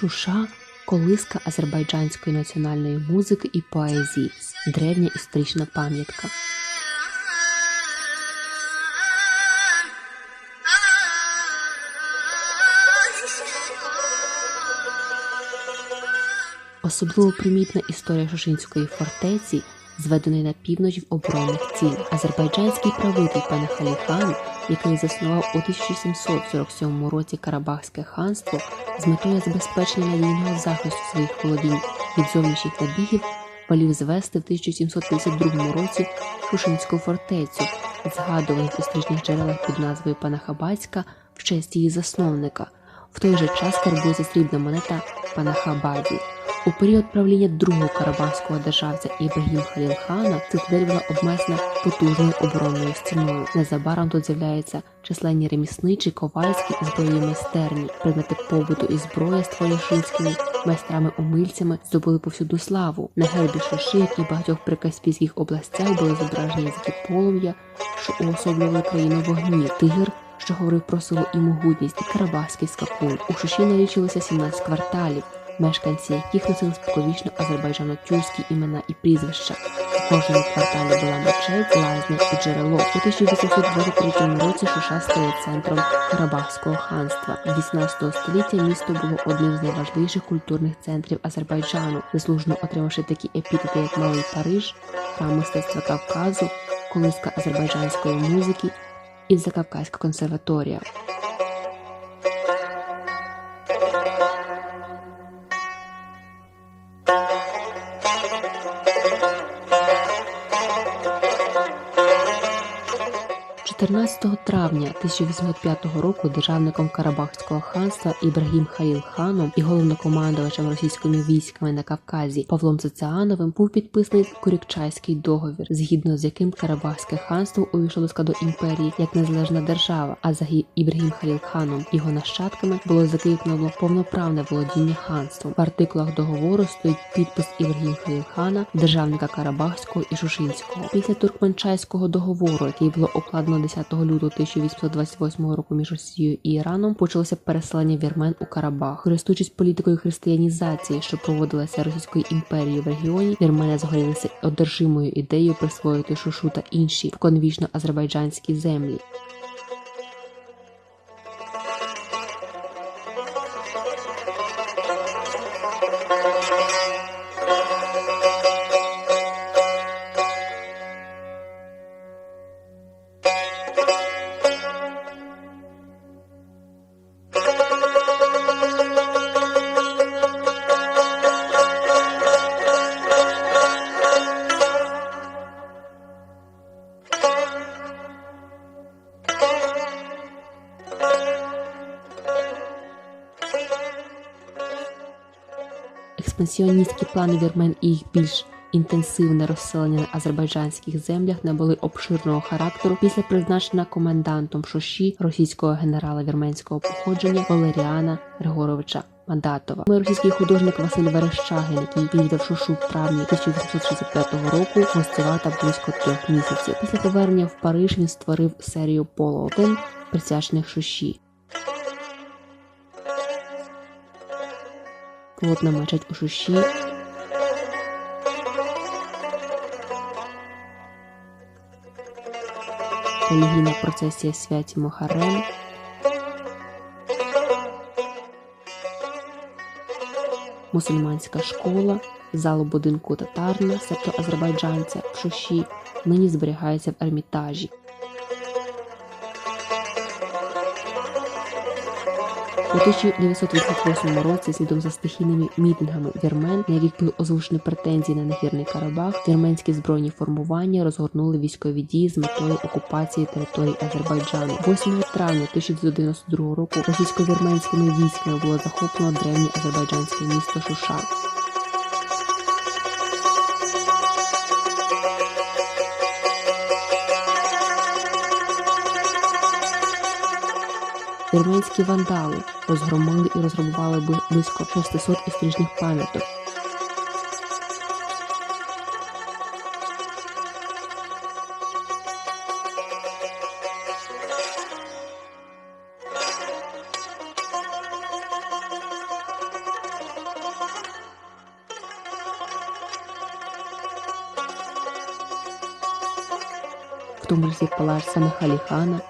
Шуша колиска азербайджанської національної музики і поезії, древня історична пам'ятка. Особливо примітна історія Шушинської фортеці, зведеної на півночі в оборонних цілях. Азербайджанський правитель пан Халіхан, який заснував у 1747 році Карабахське ханство, з метою забезпечення надійного захисту своїх володінь від зовнішніх набігів, волів звести в 1752 році Шушинську фортецю, згадуваних в історичних джерелах під назвою Панахабадська в честь її засновника. В той же час карбується срібна монета Панахабаді. У період правління другого карабахського державця Ібрагім Халілхана цитадель була обмежена потужною оборонною стіною. Незабаром тут з'являються численні ремісничі, ковальські і збройні майстерні. Предмети побуту і зброя, створені шинськими майстрами-умильцями, здобули повсюду славу. На гербі Шиши, як і багатьох прикаспійських областях були зображені язики полум'я, що уособлювали країну вогні, тигр. Що говорив про силу і могутність, і карабахський скакун. У Шуші налічилося 17 кварталів, мешканці яких носили споконвічно азербайджано-тюркські імена і прізвища. У кожному кварталі була мечеть, лазня і джерело. У 1823 році Шуша стає центром Карабахського ханства. З 18 століття місто було одним з найважливіших культурних центрів Азербайджану, заслужено отримавши такі епітети, як Малий Париж, храм мистецтва Кавказу, колиска азербайджанської музики і Закавказька консерваторія. – 14 травня 1805 року державником Карабахського ханства Ібрагім Хаїл ханом і головнокомандувачем російськими військами на Кавказі Павлом Цеціановим був підписаний Курікчайський договір, згідно з яким Карабахське ханство увійшло до складу імперії як незалежна держава, а за Ібрагім Халіл ханом його нащадками було закріплено повноправне володіння ханством. В артикулах договору стоїть підпис Ібрагім Халіл хана, державника Карабахського і Шушинського. Після Туркменчайського договору, який було укладено 10 лютого 1828 року між Росією і Іраном почалося переселення вірмен у Карабах. Користуючись політикою християнізації, що проводилася Російською імперією в регіоні, вірмени загорілися одержимою ідеєю присвоїти шушу та інші конвічно азербайджанські землі. Експансіоністські плани вірмен і їх більш інтенсивне розселення на азербайджанських землях набули обширного характеру після призначення комендантом Шоші російського генерала вірменського походження Валеріана Григоровича Мандатова. Ми російський художник Василь Верещагин, який відвідав Шушу в травні 1865 року, гостював там близько трьох місяців. Після повернення в Париж він створив серію полотен, присвячених Шуші. Плотна мечеть у Шуші. Релігійна процесія святі Мохарем. Мусульманська школа, залу будинку татарна, себто азербайджанця в Шуші, нині зберігається в Ермітажі. У 1988 році, слідом за стихійними мітингами вірмен, на яких були озвучені претензії на нагірний Карабах, вірменські збройні формування розгорнули військові дії з метою окупації території Азербайджану. 8 травня 1992 року російсько-вірменськими військами було захоплено древнє азербайджанське місто Шуша. Вірменські вандали розгромили і розграбували близько 600 історичних пам'яток. В тому палац Санахалі хана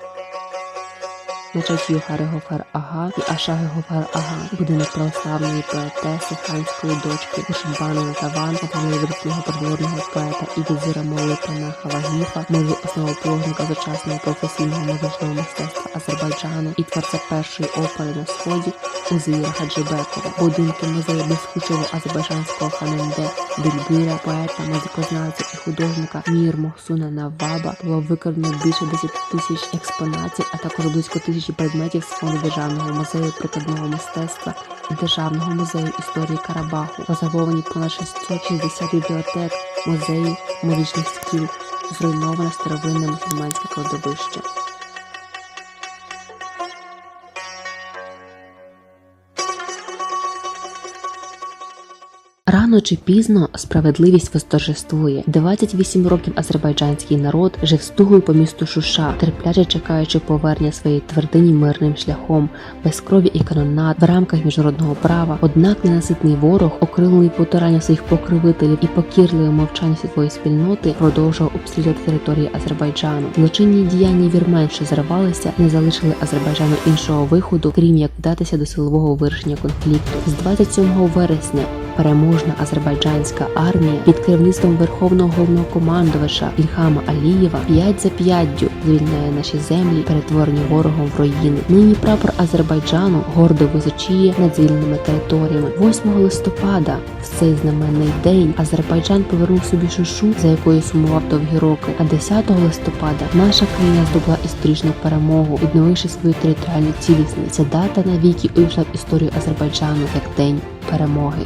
на честь Югари Гофар Ага і Ашаги Гофар Ага, будинок православної поетеси ханської дочки Ушимбани Натаван, віртного придворного поета і візира Молитана Хавагіфа, мови основоположника сучасного професійного музичного мистецтва Азербайджану і творця першої опери на сході Узіра Хаджибекова, будинки музею блискучого азербайджанського ханенде Більбира, поета, музикознавця і художника Мір Мохсуна Наваба було викрадено більше 10 тисяч експонатів, а також близько тисячі предметів з фонду державного музею прикладного мистецтва і державного музею історії Карабаху. Позабовані понад 660 бібліотек, музеїв, музичних стіл, зруйноване старовинне мусульманське кладовище. Рано чи пізно справедливість восторжествує. 28 років азербайджанський народ жив стугою по місту Шуша, терпляче чекаючи повернення своєї твердині мирним шляхом, без крові і канонад в рамках міжнародного права. Однак ненаситний ворог, окрилений потуранням своїх покровителів і покірливим мовчанням світової спільноти, продовжував обстрілювати території Азербайджану. Злочинні діяння вірмен, що зривалися, не залишили Азербайджану іншого виходу, крім як вдатися до силового вирішення конфлікту. З 27 вересня переможна азербайджанська армія під керівництвом верховного головнокомандувача Ільхама Алієва п'ять за п'ятдю звільняє наші землі, перетворені ворогом в руїни. Нині прапор Азербайджану гордо височіє над звільненими територіями. 8 листопада в цей знаменний день Азербайджан повернув собі шушу, за якою сумував довгі роки. А 10 листопада наша країна здобула історичну перемогу, відновивши свою територіальну цілісність. Ця дата навіки увійшла в історію Азербайджану як день перемоги.